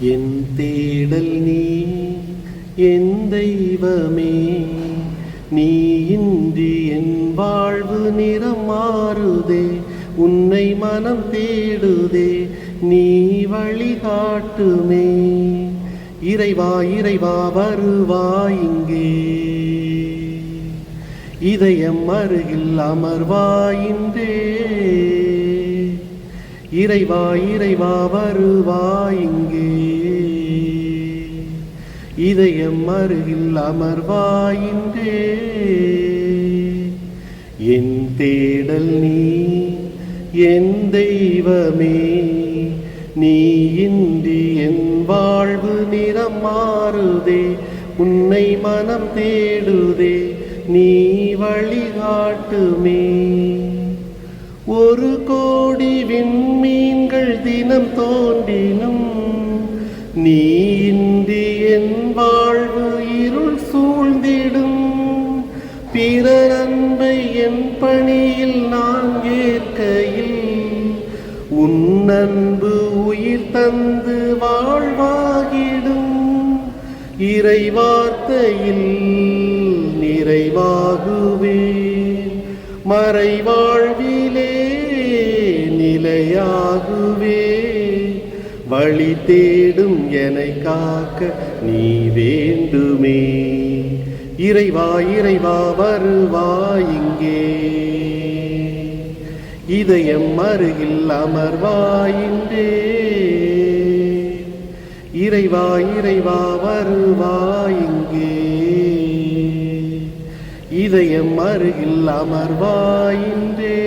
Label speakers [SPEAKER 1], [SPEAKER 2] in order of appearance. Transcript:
[SPEAKER 1] என் தேடல் நீ என் தெய்வமே. நீ இன்றி என் வாழ்வு நிறம் மாறுதே உன்னை மனம் தேடுதே நீ வழிகாட்டுமே இறைவா இறைவா வருவாய் இங்கே. இதயம் அருகில் அமர்வாயின்றே இறைவா இறைவா வருவாய் இங்கே. இதயம் அருகில் அமர்வாயின்றே என் தேடல் நீ என் தெய்வமே நீ இன்றி என் வாழ்வு நிறம் மாறுதே உன்னை மனம் தேடுதே நீ வழிகாட்டுமே ஒரு கோடி விண்மீன்கள் தினம் தோன்றினும் நீ இன்றி என் பணியில் நான் ஏற்கையில் உன் அன்பு உயிர் தந்து வாழ்வாகிடும். இறைவார்த்தையில் நிறைவாகுவே மறைவாழ்விலே நிலையாகுவே வழி தேடும் என்னை காக்க நீ வேண்டுமே. இறைவா இறைவா வருவாய் இதயம் அருகில் அமர்வாயின்றே. இறைவா இறைவா வருவாயிங்கே இதயம் அருகில் அமர்வாயின்றே.